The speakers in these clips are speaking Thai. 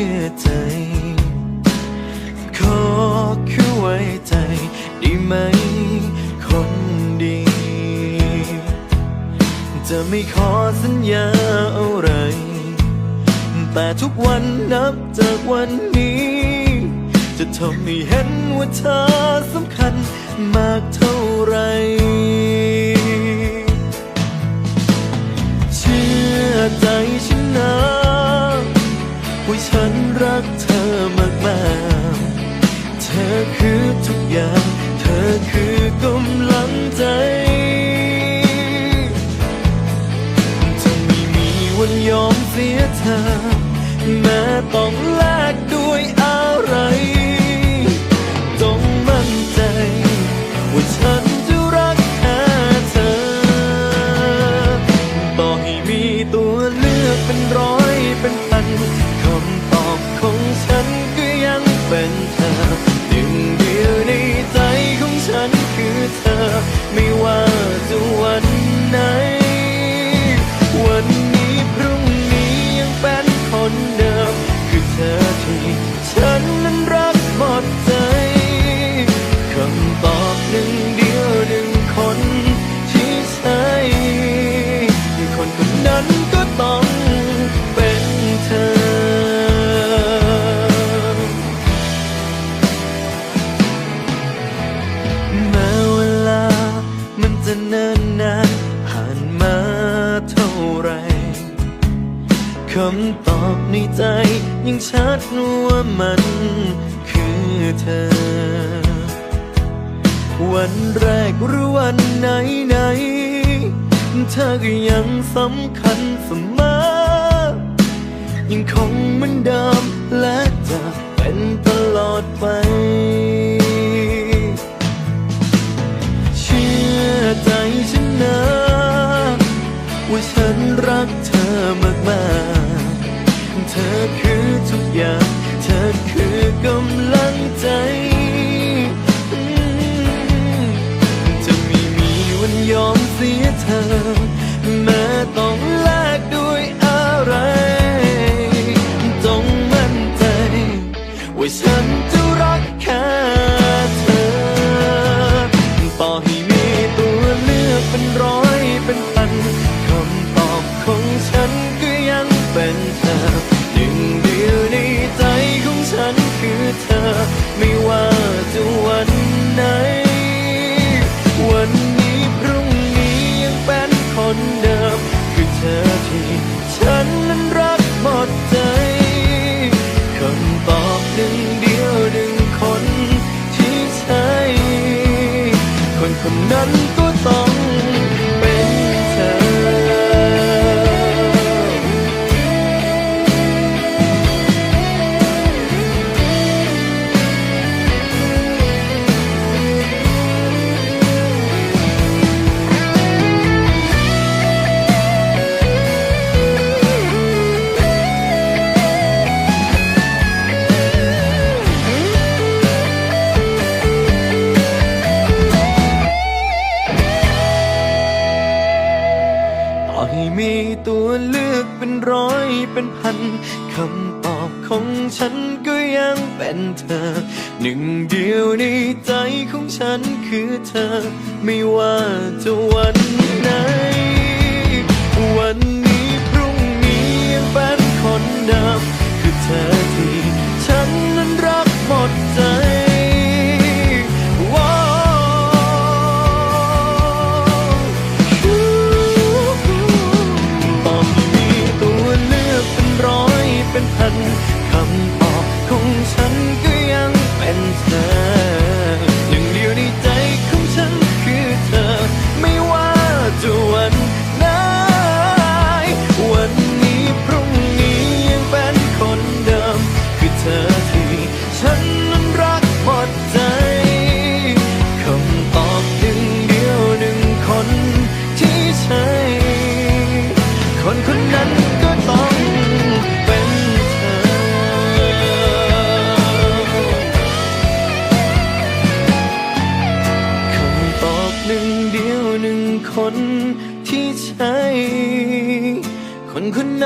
ชื่อใจขอคือไว้ใจได้ไหม คนดี จะไม่ขอสัญญาอะไร แต่ทุกวันนับจากวันนี้ จะทำให้เห็นว่าเธอสำ นรักเธอมากมากเธอคือทุกอย่าง เธอคือกำลังใจจะไม่มีวันยอมเสียเธอแม้ต้องแลกด้วย คำตอบในใจ ยังชัดว่ามันคือเธอ วันแรกหรือวันไหนไหนเธอก็ยังสำคัญเสมอยังคงเหมือนเดิมและจะเป็นต มเสียเธอแม้ต้องแลกด้วยอะไร จงมั่นใจ ว่าฉันจะรักแค่เธอ ต่อให้มีตัวเลือกเป็นร้อยเป็นพันคำตอบของฉันก็ยังเป็นเธอหนึ่งเดียวในใจของฉันคือเธอ ไม่ว่าจะวันไหนวัน คนนนั้นก็ มีตัวเลือกเป็นร้อยเป็นพันคำตอบของฉันก็ยังเป็นเธอ หนึ่งเดียวในใจของฉันคือเธอ ไม่ว่าจะวันไหน ขอ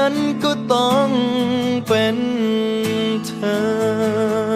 นั้นก็ต้องเป็นเธอ